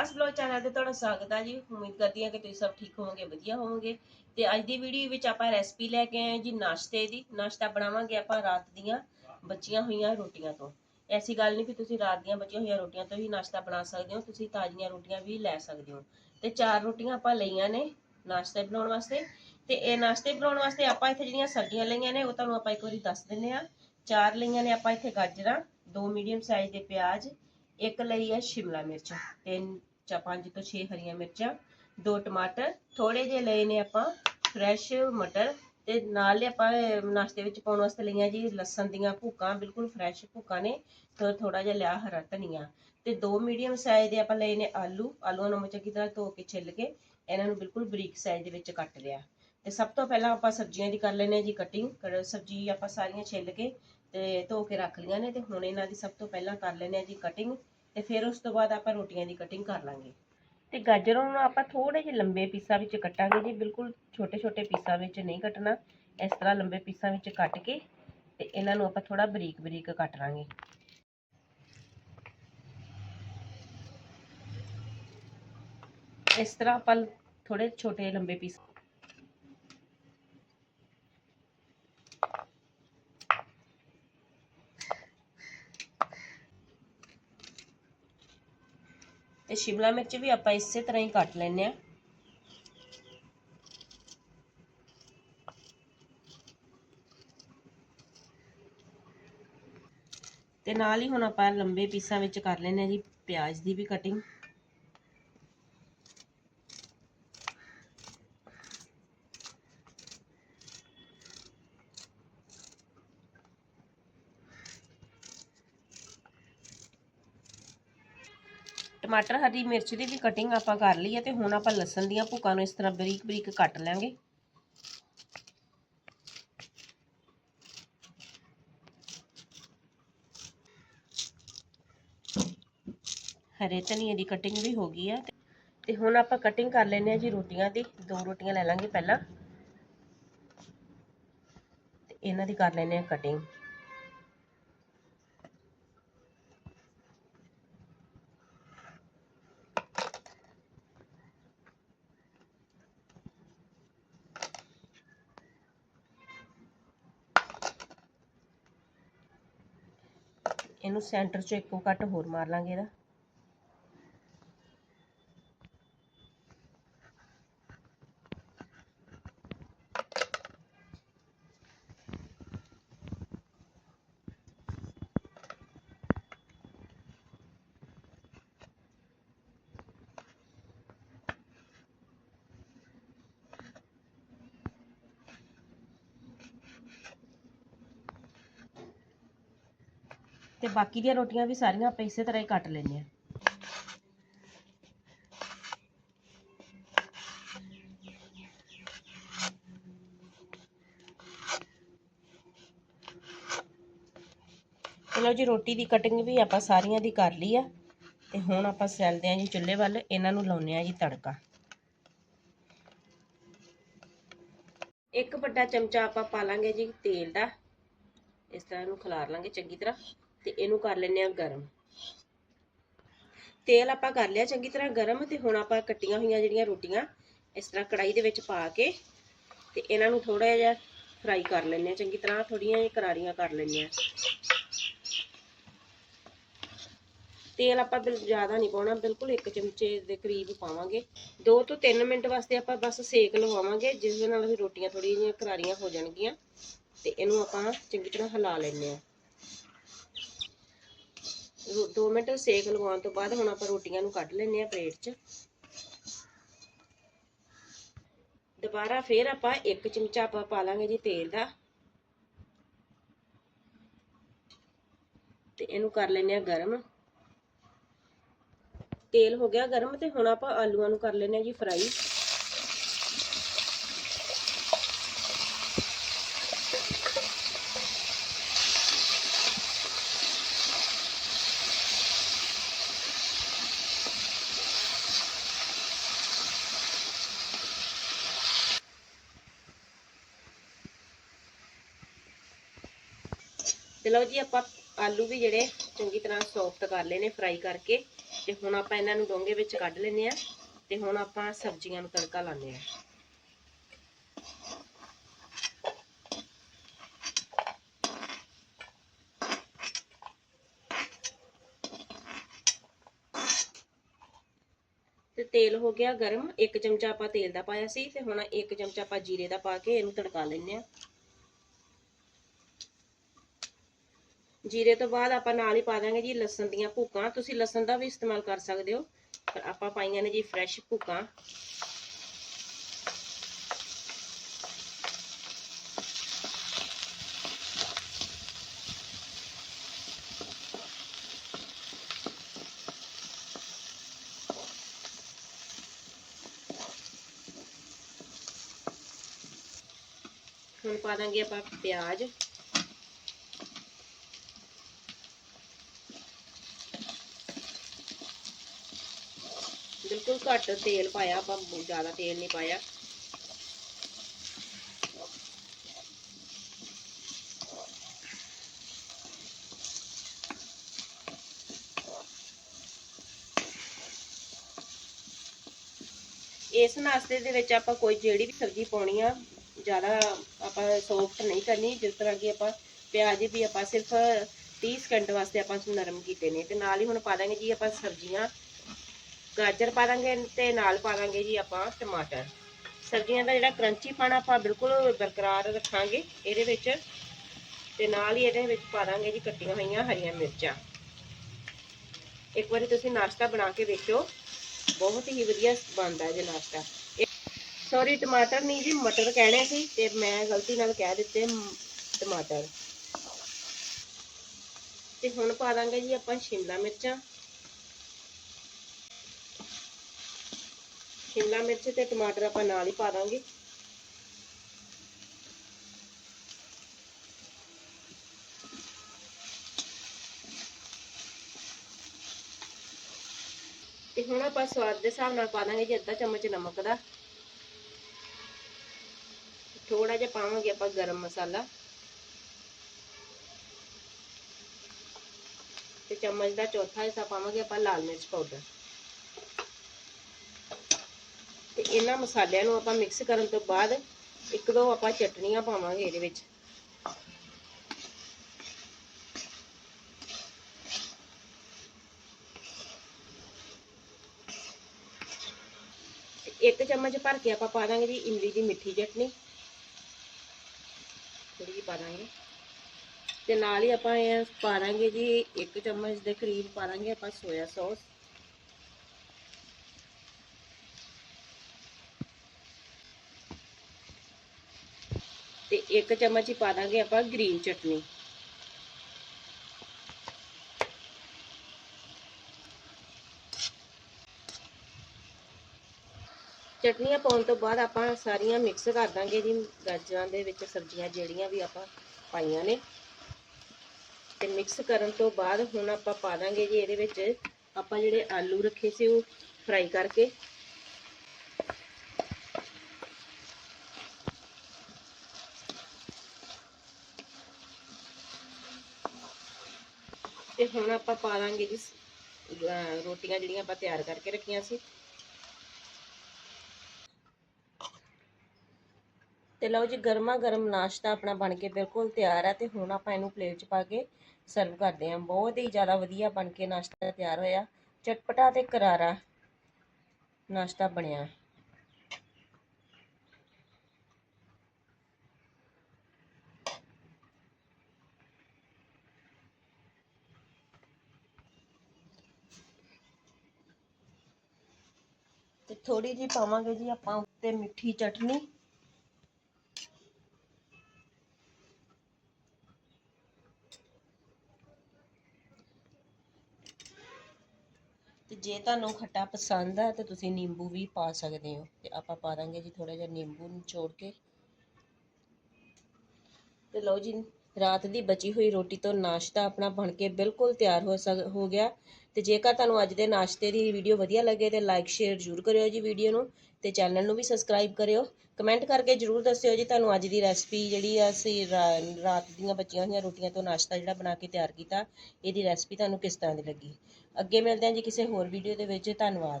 ਖਾਸ blog channel ਤੇ ਤੁਹਾਡਾ ਸਵਾਗਤ ਹੈ ਜੀ। ਉਮੀਦ ਕਰਦੀ ਹਾਂ ਕਿ ਤੁਸੀਂ ਸਭ ਠੀਕ ਹੋਵੋਗੇ, ਵਧੀਆ ਹੋਵੋਗੇ। ਤੇ ਅੱਜ ਦੀ ਵੀਡੀਓ ਵਿੱਚ ਆਪਾਂ ਰੈਸਪੀ ਲੈ ਕੇ ਆਏ ਜੀ ਨਾਸ਼ਤੇ ਦੀ। ਨਾਸ਼ਤਾ ਬਣਾਵਾਂਗੇ ਆਪਾਂ ਰਾਤ ਦੀਆਂ ਬਚੀਆਂ ਹੋਈਆਂ ਰੋਟੀਆਂ ਤੋਂ। ਐਸੀ ਗੱਲ ਨਹੀਂ ਕਿ ਤੁਸੀਂ ਰਾਤ ਦੀਆਂ ਬਚੀਆਂ ਹੋਈਆਂ ਰੋਟੀਆਂ ਤੋਂ ਹੀ ਨਾਸ਼ਤਾ ਬਣਾ ਸਕਦੇ ਹੋ, ਤੁਸੀਂ ਤਾਜ਼ੀਆਂ ਰੋਟੀਆਂ ਵੀ ਲੈ ਸਕਦੇ ਹੋ। ਤੇ ਚਾਰ ਰੋਟੀਆਂ ਆਪਾਂ ਲਈਆਂ ਨੇ ਨਾਸ਼ਤੇ ਬਣਾਉਣ ਵਾਸਤੇ। ਤੇ ਇਹ ਨਾਸ਼ਤੇ ਬਣਾਉਣ ਵਾਸਤੇ ਆਪਾਂ ਇੱਥੇ ਜਿਹੜੀਆਂ ਸਬਜ਼ੀਆਂ ਲਈਆਂ ਨੇ, ਉਹ ਤੁਹਾਨੂੰ ਆਪਾਂ ਇੱਕ ਵਾਰੀ ਦੱਸ ਦਿੰਨੇ ਆ ਚਾਰ ਲਈਆਂ ਨੇ ਆਪਾਂ ਇੱਥੇ ਗਾਜਰਾਂ, ਦੋ ਮੀਡੀਅਮ ਸਾਈਜ਼ ਦੇ ਪਿਆਜ਼, ਇੱਕ ਲਈ ਹੈ ਸ਼ਿਮਲਾ ਮਿਰਚ ਤੇ ਜਾਂ ਪੰਜ ਤੋਂ 6 ਹਰੀਆਂ ਮਿਰਚਾਂ, ਦੋ ਟਮਾਟਰ ਥੋੜੇ ਜਿਹੇ ਲਏ ਨੇ ਆਪਾਂ ਫਰੈਸ਼ ਮਟਰ ਤੇ ਨਾਲ ਹੀ ਆਪਾਂ ਨਾਸ਼ਤੇ ਵਿੱਚ ਪਾਉਣ ਵਾਸਤੇ ਲਈਆਂ ਜੀ ਲਸਣ ਦੀਆਂ ਭੁੱਕਾਂ, ਬਿਲਕੁਲ ਫਰੈਸ਼ ਭੁੱਕਾਂ ਨੇ, ਤੇ ਥੋੜਾ ਜਿਹਾ ਲਿਆ ਹਰਾ ਧਨੀਆ। ਤੇ ਦੋ ਮੀਡੀਅਮ ਸਾਈਜ਼ ਦੇ ਆਪਾਂ ਲਏ ਨੇ ਆਲੂ, ਆਲੂਆਂ ਨੂੰ ਚੰਗੀ ਤਰ੍ਹਾਂ ਧੋ ਕੇ ਛਿੱਲ ਕੇ ਇਹਨਾਂ ਨੂੰ ਬਿਲਕੁਲ ਬਰੀਕ ਸਾਈਜ਼ ਦੇ ਵਿੱਚ ਕੱਟ ਲਿਆ। ਤੇ ਸਭ ਤੋਂ ਪਹਿਲਾਂ ਆਪਾਂ ਸਬਜ਼ੀਆਂ ਦੀ ਕਰ ਲੈਨੇ ਆ ਜੀ ਕਟਿੰਗ ਸਬਜ਼ੀ ਆਪਾਂ ਸਾਰੀਆਂ ਛਿੱਲ ਕੇ ਤੇ ਧੋ ਕੇ ਰੱਖ ਲਈਆਂ ਨੇ ਤੇ ਹੁਣ ਇਹਨਾਂ ਦੀ ਸਭ ਤੋਂ ਪਹਿਲਾਂ ਕਰ ਲੈਨੇ ਆ ਜੀ ਕਟਿੰਗ ਤੇ ਫਿਰ ਉਸ ਤੋਂ ਬਾਅਦ ਆਪਾਂ ਰੋਟੀਆਂ ਦੀ ਕਟਿੰਗ ਕਰ ਲਾਂਗੇ। ਤੇ ਗਾਜਰਾਂ ਨੂੰ ਆਪਾਂ ਥੋੜੇ ਜਿਹੇ ਲੰਬੇ ਪੀਸਾਂ ਵਿੱਚ ਕੱਟਾਂਗੇ ਜੀ, ਬਿਲਕੁਲ ਛੋਟੇ ਛੋਟੇ ਪੀਸਾਂ ਵਿੱਚ ਨਹੀਂ ਕੱਟਣਾ। ਇਸ ਤਰ੍ਹਾਂ ਲੰਬੇ ਪੀਸਾਂ ਵਿੱਚ ਕੱਟ ਕੇ ਤੇ ਇਹਨਾਂ ਨੂੰ ਆਪਾਂ ਥੋੜਾ ਬਰੀਕ ਬਰੀਕ ਕੱਟ ਲਾਂਗੇ। ਇਸ ਤਰ੍ਹਾਂ ਆਪਾਂ ਥੋੜੇ ਛੋਟੇ ਲੰਬੇ ਪੀਸ ਸ਼ਿਮਲਾ ਮਿਰਚ ਵੀ ਆਪਾਂ ਇਸੇ ਤਰ੍ਹਾਂ ਹੀ ਕੱਟ ਲੈਨੇ ਆ ਤੇ ਨਾਲ ਹੀ ਹੁਣ ਆਪਾਂ ਲੰਬੇ ਪੀਸਾਂ ਵਿੱਚ ਕਰ ਲੈਨੇ ਆ ਜੀ, ਪਿਆਜ਼ ਦੀ ਵੀ ਕਟਿੰਗ ਟਮਾਟਰ, ਹਰੀ ਮਿਰਚ ਦੀ ਵੀ ਕਟਿੰਗ ਆਪਾਂ ਕਰ ਲਈ ਹੈ ਤੇ ਹੁਣ ਆਪਾਂ ਲਸਣ ਦੀਆਂ ਭੁੱਕਾਂ ਨੂੰ ਇਸ ਤਰ੍ਹਾਂ ਬਰੀਕ ਬਰੀਕ ਕੱਟ ਲਾਂਗੇ। ਹਰੇ ਧਨੀਏ ਦੀ ਕਟਿੰਗ ਵੀ ਹੋ ਗਈ ਹੈ ਤੇ ਹੁਣ ਆਪਾਂ ਕਟਿੰਗ ਕਰ ਲੈਨੇ ਆ ਜੀ ਰੋਟੀਆਂ ਦੀ। ਦੋ ਰੋਟੀਆਂ ਲੈ ਲਾਂਗੇ ਪਹਿਲਾਂ। ਇਹਨਾਂ ਦੀ ਕਰ ਲੈਨੇ ਆ ਕਟਿੰਗ ਇਹਨੂੰ ਸੈਂਟਰ 'ਚੋਂ ਇੱਕੋ ਕੱਟ ਹੋਰ ਮਾਰ ਲਾਂਗੇ ਇਹਦਾ। ਤੇ ਬਾਕੀ ਦੀਆਂ ਰੋਟੀਆਂ ਵੀ ਸਾਰੀਆਂ ਆਪਾਂ ਇਸੇ ਤਰ੍ਹਾਂ ਹੀ ਕੱਟ ਲੈਂਦੇ ਆ ਚਲੋ ਜੀ, ਰੋਟੀ ਦੀ ਕਟਿੰਗ ਵੀ ਆਪਾਂ ਸਾਰੀਆਂ ਦੀ ਕਰ ਲਈ ਆ ਤੇ ਹੁਣ ਆਪਾਂ ਸੈਲਦੇ ਆ ਜੀ ਚੁੱਲ੍ਹੇ ਵੱਲ, ਇਹਨਾਂ ਨੂੰ ਲਾਉਨੇ ਆ ਜੀ ਤੜਕਾ। ਇੱਕ ਵੱਡਾ ਚਮਚਾ ਆਪਾਂ ਪਾ ਲਾਂਗੇ ਜੀ ਤੇਲ ਦਾ। ਇਸ ਤਰ੍ਹਾਂ ਇਹਨੂੰ ਖਿਲਾਰ ਲਾਂਗੇ ਚੰਗੀ ਤਰ੍ਹਾਂ। ਤੇ ਇਹਨੂੰ ਕਰ ਲੈਨੇ ਆ ਗਰਮ। ਤੇਲ ਆਪਾਂ ਕਰ ਲਿਆ ਚੰਗੀ ਤਰ੍ਹਾਂ ਗਰਮ ਤੇ ਹੁਣ ਆਪਾਂ ਕੱਟੀਆਂ ਹੋਈਆਂ ਜਿਹੜੀਆਂ ਰੋਟੀਆਂ, ਇਸ ਤਰ੍ਹਾਂ ਕੜਾਈ ਦੇ ਵਿੱਚ ਪਾ ਕੇ ਤੇ ਇਹਨਾਂ ਨੂੰ ਥੋੜਾ ਜਿਹਾ ਫਰਾਈ ਕਰ ਲੈਨੇ ਆ ਚੰਗੀ ਤਰ੍ਹਾਂ ਥੋੜੀਆਂ ਜਿਹੀਆਂ ਕਰਾਰੀਆਂ ਕਰ ਲੈਨੇ ਆ ਤੇਲ ਆਪਾਂ ਬਿਲ ਜ਼ਿਆਦਾ ਨਹੀਂ ਪਾਉਣਾ, ਬਿਲਕੁਲ ਇੱਕ ਚਮਚੇ ਦੇ ਕਰੀਬ ਪਾਵਾਂਗੇ। 2 ਤੋਂ 3 ਮਿੰਟ ਵਾਸਤੇ ਆਪਾਂ ਬਸ ਸੇਕ ਲਵਾਵਾਂਗੇ, ਜਿਸ ਦੇ ਨਾਲ ਵੀ ਰੋਟੀਆਂ ਥੋੜੀਆਂ ਜਿਹੀਆਂ ਕਰਾਰੀਆਂ ਹੋ ਜਾਣਗੀਆਂ। ਤੇ ਇਹਨੂੰ ਆਪਾਂ ਚੰਗੀ ਤਰ੍ਹਾਂ ਹਿਲਾ ਲੈਨੇ ਆ 2 ਮਿੰਟ ਸੇਕ ਲਗਾਉਣ ਤੋਂ ਬਾਅਦ ਹੁਣ ਆਪਾਂ ਰੋਟੀਆਂ ਨੂੰ ਕੱਢ ਲੈਨੇ ਆ ਪਲੇਟ 'ਚ। ਦੁਬਾਰਾ ਫੇਰ ਆਪਾਂ ਇੱਕ ਚਮਚਾ ਆਪਾਂ ਪਾ ਲਾਂਗੇ ਜੀ ਤੇਲ ਦਾ। ਤੇ ਇਹਨੂੰ ਕਰ ਲੈਨੇ ਆ ਗਰਮ। ਤੇਲ ਹੋ ਗਿਆ ਗਰਮ ਤੇ ਹੁਣ ਆਪਾਂ ਆਲੂਆਂ ਨੂੰ ਕਰ ਲੈਨੇ ਆ ਜੀ ਫਰਾਈ। ਤੇ ਲਓ ਜੀ ਆਪਾਂ ਆਲੂ ਵੀ ਜਿਹੜੇ ਚੰਗੀ ਤਰ੍ਹਾਂ ਸੌਫਟ ਕਰ ਲਏ ਨੇ ਫਰਾਈ ਕਰਕੇ। ਤੇ ਹੁਣ ਆਪਾਂ ਇਹਨਾਂ ਨੂੰ ਡੋਂਗੇ ਵਿੱਚ ਕੱਢ ਲੈਨੇ ਆ ਤੇ ਹੁਣ ਆਪਾਂ ਸਬਜ਼ੀਆਂ ਨੂੰ ਤੜਕਾ ਲਾਉਂਦੇ ਆ ਤੇ ਤੇਲ ਹੋ ਗਿਆ ਗਰਮ, ਇੱਕ ਚਮਚਾ ਆਪਾਂ ਤੇਲ ਦਾ ਪਾਇਆ ਸੀ ਤੇ ਹੁਣ ਇੱਕ ਚਮਚਾ ਆਪਾਂ ਜੀਰੇ ਦਾ ਪਾ ਕੇ ਇਹਨੂੰ ਤੜਕਾ ਲੈਨੇ ਆ ਜੀਰੇ ਤੋਂ ਬਾਅਦ ਆਪਾਂ ਨਾਲ ਹੀ ਪਾ ਦਾਂਗੇ ਜੀ ਲਸਣ ਦੀਆਂ ਭੁੱਕਾਂ। ਤੁਸੀਂ ਲਸਣ ਦਾ ਵੀ ਇਸਤੇਮਾਲ ਕਰ ਸਕਦੇ ਹੋ। ਪਰ ਆਪਾਂ ਪਾਈਆਂ ਨੇ ਜੀ ਫਰੈਸ਼ ਭੁੱਕਾਂ। ਹੁਣ ਪਾ ਦਾਂਗੇ ਆਪਾਂ ਪਿਆਜ਼। ਬਿਲਕੁਲ ਘੱਟ ਤੇਲ ਪਾਇਆ, ਆਪਾਂ ਜ਼ਿਆਦਾ ਤੇਲ ਨਹੀਂ ਪਾਇਆ। ਇਸ ਨਾਸ਼ਤੇ ਦੇ ਵਿੱਚ ਆਪਾਂ ਕੋਈ ਜਿਹੜੀ ਵੀ ਸਬਜ਼ੀ ਪਾਉਣੀ ਆ, ਜ਼ਿਆਦਾ ਆਪਾਂ ਸੌਫਟ ਨਹੀਂ ਕਰਨੀ, ਜਿਸ ਤਰ੍ਹਾਂ ਕਿ ਆਪਾਂ ਪਿਆਜ਼ ਵੀ ਆਪਾਂ ਸਿਰਫ 30 ਸਕਿੰਟ ਵਾਸਤੇ ਆਪਾਂ ਨਰਮ ਕੀਤੇ ਨੇ। ਤੇ ਨਾਲ ਹੀ ਹੁਣ ਪਾ ਦਾਂਗੇ ਜੀ ਆਪਾਂ ਸਬਜ਼ੀਆਂ। ਗਾਜਰ ਪਾ ਦਾਂਗੇ ਤੇ ਨਾਲ ਪਾ ਦਾਂਗੇ ਜੀ ਆਪਾਂ ਟਮਾਟਰ। ਸਬਜ਼ੀਆਂ ਦਾ ਜਿਹੜਾ ਕਰੰਚੀ ਪਾਣਾ ਆਪਾਂ ਬਿਲਕੁਲ ਬਰਕਰਾਰ ਰੱਖਾਂਗੇ ਇਹਦੇ ਵਿੱਚ। ਤੇ ਨਾਲ ਹੀ ਇਹਦੇ ਵਿੱਚ ਪਾ ਦਾਂਗੇ ਜੀ ਕੱਟੀਆਂ ਹੋਈਆਂ ਹਰੀਆਂ ਮਿਰਚਾਂ। ਇੱਕ ਵਾਰੀ ਤੁਸੀਂ ਨਾਸ਼ਤਾ ਬਣਾ ਕੇ ਵੇਖਿਓ। ਬਹੁਤ ਹੀ ਵਧੀਆ ਬਣਦਾ ਜੇ ਨਾਸ਼ਤਾ। ਸੌਰੀ ਟਮਾਟਰ ਨਹੀਂ ਜੀ, ਮਟਰ ਕਹਿਣੇ ਸੀ ਤੇ ਮੈਂ ਗਲਤੀ ਨਾਲ ਕਹਿ ਦਿੱਤੇ ਟਮਾਟਰ। ਤੇ ਹੁਣ ਪਾ ਦਾਂਗੇ ਜੀ ਆਪਾਂ ਸ਼ਿਮਲਾ ਮਿਰਚਾਂ। ਸ਼ਿਮਲਾ ਮਿਰਚ ਤੇ ਟਮਾਟਰ ਆਪਾਂ ਨਾਲ ਹੀ ਪਾ ਦਾਂਗੇ। ਤੇ ਹੁਣ ਆਪਾਂ ਸਵਾਦ ਦੇ ਹਿਸਾਬ ਨਾਲ ਪਾ ਦਾਂਗੇ ਜੀ ਅੱਧਾ ਚਮਚ ਨਮਕ ਦਾ। ਥੋੜਾ ਜਿਹਾ ਪਾਵਾਂਗੇ ਆਪਾਂ ਗਰਮ ਮਸਾਲਾ। ਤੇ ਚਮਚ ਦਾ ਚੌਥਾ ਹਿੱਸਾ ਪਾਵਾਂਗੇ ਆਪਾਂ ਲਾਲ ਮਿਰਚ ਪਾਊਡਰ ਤੇ ਇਹਨਾਂ ਮਸਾਲਿਆਂ ਨੂੰ ਆਪਾਂ ਮਿਕਸ ਕਰਨ ਤੋਂ ਬਾਅਦ ਇੱਕ ਦੋ ਆਪਾਂ ਚਟਨੀਆਂ ਪਾਵਾਂਗੇ ਇਹਦੇ ਵਿੱਚ। ਇੱਕ ਚਮਚ ਭਰ ਕੇ ਆਪਾਂ ਪਾ ਦਾਂਗੇ ਜੀ ਇਮਲੀ ਦੀ ਮਿੱਠੀ ਚਟਨੀ। ਥੋੜੀ ਜਿਹੀ ਪਾ ਦਾਂਗੇ। ਤੇ ਨਾਲ ਹੀ ਆਪਾਂ ਇਹ ਪਾ ਦਾਂਗੇ ਜੀ ਇੱਕ ਚਮਚ ਦੇ ਕਰੀਬ ਪਾ ਦਾਂਗੇ ਆਪਾਂ ਸੋਇਆ ਸੌਸ। ਤੇ ਇੱਕ ਚਮਚ ਹੀ ਪਾ ਦਾਂਗੇ ਆਪਾਂ ਗ੍ਰੀਨ ਚਟਨੀ। ਚਟਨੀਆਂ ਪਾਉਣ ਤੋਂ ਬਾਅਦ ਆਪਾਂ ਸਾਰੀਆਂ ਮਿਕਸ ਕਰ ਦਾਂਗੇ ਜੀ, ਗਾਜਰਾਂ ਦੇ ਵਿੱਚ ਸਬਜ਼ੀਆਂ ਜਿਹੜੀਆਂ ਵੀ ਆਪਾਂ ਪਾਈਆਂ ਨੇ। ਤੇ ਮਿਕਸ ਕਰਨ ਤੋਂ ਬਾਅਦ ਹੁਣ ਆਪਾਂ ਪਾ ਦਾਂਗੇ ਜੀ ਇਹਦੇ ਵਿੱਚ ਆਪਾਂ ਜਿਹੜੇ ਆਲੂ ਰੱਖੇ ਸੀ ਉਹ ਫਰਾਈ ਕਰਕੇ। ਤੇ ਹੁਣ ਆਪਾਂ ਪਾ ਲਾਂਗੇ ਜੀ ਰੋਟੀਆਂ ਜਿਹੜੀਆਂ ਆਪਾਂ ਤਿਆਰ ਕਰਕੇ ਰੱਖੀਆਂ ਸੀ। ਤੇ ਲਓ ਜੀ ਗਰਮਾ ਗਰਮ ਨਾਸ਼ਤਾ ਆਪਣਾ ਬਣ ਕੇ ਬਿਲਕੁਲ ਤਿਆਰ ਹੈ ਤੇ ਹੁਣ ਆਪਾਂ ਇਹਨੂੰ ਪਲੇਟ 'ਚ ਪਾ ਕੇ ਸਰਵ ਕਰਦੇ ਹਾਂ। ਬਹੁਤ ਹੀ ਜ਼ਿਆਦਾ ਵਧੀਆ ਬਣ ਕੇ ਨਾਸ਼ਤਾ ਤਿਆਰ ਹੋਇਆ। ਚਟਪਟਾ ਤੇ ਕਰਾਰਾ ਨਾਸ਼ਤਾ ਬਣਿਆ। ਤੇ ਥੋੜੀ ਜੀ ਪਾਵਾਂਗੇ ਜੀ ਆਪਾਂ ਉੱਤੇ ਮਿੱਠੀ ਚਟਨੀ। ਤੇ ਜੇ ਤੁਹਾਨੂੰ ਖੱਟਾ ਪਸੰਦ ਹੈ ਤਾਂ ਤੁਸੀਂ ਨਿੰਬੂ ਵੀ ਪਾ ਸਕਦੇ ਹੋ। ਤੇ ਆਪਾਂ ਪਾ ਦਾਂਗੇ ਜੀ ਥੋੜਾ ਜਿਹਾ ਨਿੰਬੂ ਨਿਚੋੜ ਕੇ। ਤੇ ਲਓ ਜੀ, ਰਾਤ ਦੀ ਬਚੀ ਹੋਈ ਰੋਟੀ ਤੋਂ ਨਾਸ਼ਤਾ ਆਪਣਾ ਬਣ ਕੇ ਬਿਲਕੁਲ ਤਿਆਰ ਹੋ ਸਕ, ਹੋ ਗਿਆ। ਤੇ ਜੇਕਰ ਤੁਹਾਨੂੰ ਅੱਜ ਦੇ ਨਾਸ਼ਤੇ ਦੀ ਵੀਡੀਓ ਵਧੀਆ ਲੱਗੇ ਤੇ ਲਾਈਕ ਸ਼ੇਅਰ ਜ਼ਰੂਰ ਕਰਿਓ ਜੀ ਵੀਡੀਓ ਨੂੰ ਤੇ ਚੈਨਲ ਨੂੰ ਵੀ ਸਬਸਕ੍ਰਾਈਬ ਕਰਿਓ। ਕਮੈਂਟ ਕਰਕੇ ਜਰੂਰ ਦੱਸਿਓ ਜੀ ਤੁਹਾਨੂੰ ਅੱਜ ਦੀ ਰੈਸਪੀ ਜਿਹੜੀ ਆ ਅਸੀਂ ਰਾ- ਰਾਤ ਦੀਆਂ ਬਚੀਆਂ ਹੋਈਆਂ ਰੋਟੀਆਂ ਤੋਂ ਨਾਸ਼ਤਾ ਜਿਹੜਾ ਬਣਾ ਕੇ ਤਿਆਰ ਕੀਤਾ, ਇਹਦੀ ਰੈਸਪੀ ਤੁਹਾਨੂੰ ਕਿਸ ਤਰ੍ਹਾਂ ਦੀ ਲੱਗੀ। ਅੱਗੇ ਮਿਲਦੇ ਹਾਂ ਜੀ ਕਿਸੇ ਹੋਰ ਵੀਡੀਓ ਦੇ ਵਿੱਚ। ਧੰਨਵਾਦ।